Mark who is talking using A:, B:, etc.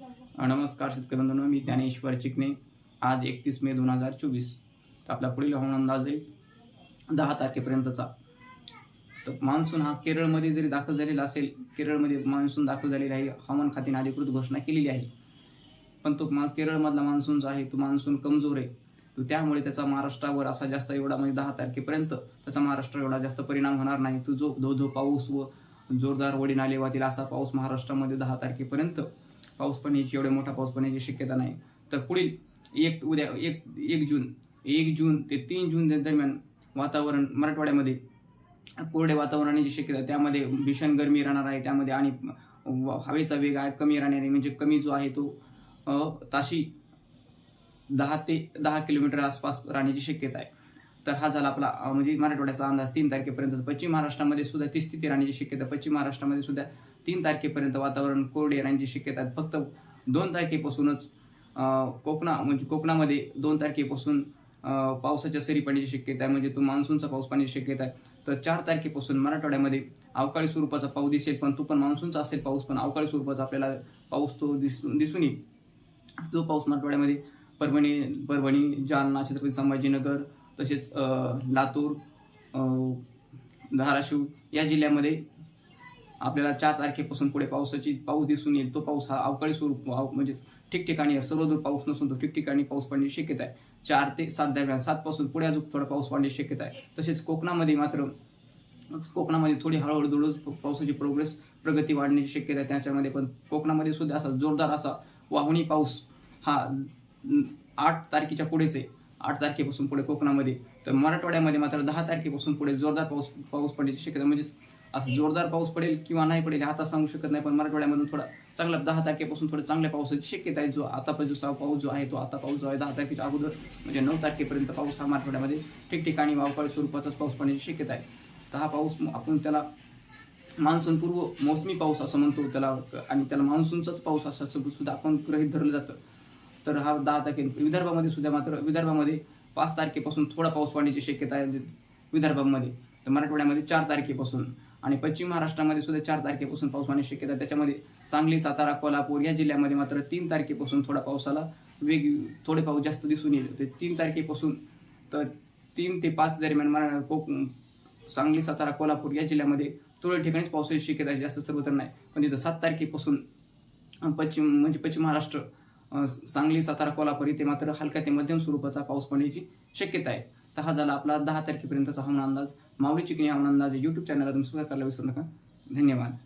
A: नमस्कार शेतकरी बंधूंनो मी ज्ञानेश्वर चिकणे आज एकतीस मे दोन हजार चोवीस. तर आपला पुढील हवामान अंदाज आहे दहा तारखेपर्यंतचा. तर मान्सून हा केरळमध्ये जरी दाखल झालेला असेल केरळमध्ये मान्सून दाखल झालेला आहे हवामान खात्याने अधिकृत घोषणा केलेली आहे. पण तो मा केरळमधला मान्सून जो आहे तो मान्सून कमजोर आहे. तो त्यामुळे त्याचा महाराष्ट्रावर असा जास्त एवढा म्हणजे दहा तारखेपर्यंत त्याचा महाराष्ट्र एवढा जास्त परिणाम होणार नाही. तो जो धो धो पाऊस व जोरदार वडी नाले वातील असा पाऊस महाराष्ट्रामध्ये दहा तारखेपर्यंत पाऊस पडण्याची एवढा मोठा पाऊस पडण्याची शक्यता नाही. तर पुढील एक उद्या एक एक जून एक जून ते तीन जून दरम्यान वातावरण मराठवाड्यामध्ये कोरडे वातावरणाची शक्यता. त्यामध्ये भीषण गरमी राहणार आहे त्यामध्ये आणि व- हवेचा वेग आहे कमी राहणार आहे. म्हणजे कमी जो आहे तो ताशी दहा ते दहा किलोमीटर आसपास राहण्याची शक्यता आहे. तर हा झाला आपला म्हणजे मराठवाड्याचा अंदाज. तीन तारखेपर्यंत पश्चिम महाराष्ट्रामध्ये सुद्धा ती स्थिती राहण्याची शक्यता. पश्चिम महाराष्ट्रामध्ये सुद्धा तीन तारखेपर्यंत वातावरण कोरडे राहण्याची शक्यता फक्त दोन तारखेपासूनच कोकणा म्हणजे कोकणामध्ये दोन तारखेपासून पावसाच्या सरी पाण्याची शक्यता आहे म्हणजे तो मान्सूनचा पाऊस पाण्याची शक्यता आहे. तर चार तारखेपासून मराठवाड्यामध्ये अवकाळी स्वरूपाचा पाऊस दिसेल पण तो पण मान्सूनचा असेल पाऊस पण अवकाळी स्वरूपाचा आपल्याला पाऊस तो दिसून दिसून येईल. जो पाऊस मराठवाड्यामध्ये परभणी परभणी जालना छत्रपती संभाजीनगर तसेच लातूर धाराशिव या जिल्ह्यामध्ये आपल्याला चार तारखेपासून पुढे पावसाची पाऊस दिसून येईल. तो पाऊस हा अवकाळी स्वरूप अव- म्हणजे ठिकठिकाणी सर्वदूर पाऊस नसून तो ठिकठिकाणी पाऊस पडण्याची शक्यता आहे. चार ते सात दरम्यान सातपासून पुढे अजून थोडा पाऊस पडण्याची शक्यता आहे. तसेच कोकणामध्ये मात्र कोकणामध्ये थोडी हळूहळू हळूहळू पावसाची प्रोग्रेस प्रगती वाढण्याची शक्यता आहे. त्याच्यामध्ये पण कोकणामध्ये सुद्धा असा जोरदार असा वाहुणी पाऊस हा आठ तारखेच्या पुढेच आहे. आठ तारखेपासून पुढे कोकणामध्ये. तर मराठवाड्यामध्ये मात्र दहा तारखेपासून पुढे जोरदार पाऊस पाऊस पडण्याची शक्यता म्हणजे असं जोरदार पाऊस पडेल किंवा नाही पडेल हे आता सांगू शकत नाही पण मराठवाड्यामधून थोडा चांगला दहा तारखेपासून थोडा चांगल्या पावसाची शक्यता आहे. जो आता जो सा- पाऊस जो आहे तो आता पाऊस जो आहे दहा तारखेच्या अगोदर म्हणजे नऊ तारखेपर्यंत पाऊस हा मराठवाड्यामध्ये ठिकठिकाणी अवकाळी स्वरूपाचाच पाऊस पडण्याची शक्यता आहे. तर हा पाऊस आपण त्याला मान्सून पूर्व मोसमी पाऊस असं म्हणतो त्याला आणि त्याला मान्सूनचाच पाऊस असं सुद्धा आपण गृहीत धरलं जातं. तर हा दहा तारखे विदर्भामध्ये सुद्धा मात्र विदर्भामध्ये पाच तारखेपासून थोडा पाऊस पडण्याची शक्यता आहे. विदर्भामध्ये तर मराठवाड्यामध्ये चार तारखेपासून आणि पश्चिम महाराष्ट्रामध्ये सुद्धा चार तारखेपासून पाऊस होण्याची शक्यता आहे. त्याच्यामध्ये सांगली सातारा कोल्हापूर या जिल्ह्यामध्ये मात्र तीन तारखेपासून थोडा पावसाला वेग थोडे पाऊस जास्त दिसून येईल. ते तीन तारखेपासून तर तीन ते पाच दरम्यान मरा- कोक सांगली सातारा कोल्हापूर या जिल्ह्यामध्ये थोड्या ठिकाणीच पावसाची शक्यता आहे. जास्त सर्वत्र नाही. पण तिथं सात तारखेपासून पश्चिम म्हणजे पश्चिम महाराष्ट्र सांगली सातारा कोल्हापूर इथे मात्र हलक्या ते मध्यम स्वरूपाचा पाऊस पडण्याची शक्यता आहे. तर हा झाला आपला दहा तारखेपर्यंतचा हवामान अंदाज. माऊली चिकणी हवामान अंदाजे यूट्यूब चॅनलला तुम्ही सुद्धा करायला विसरू नका. धन्यवाद.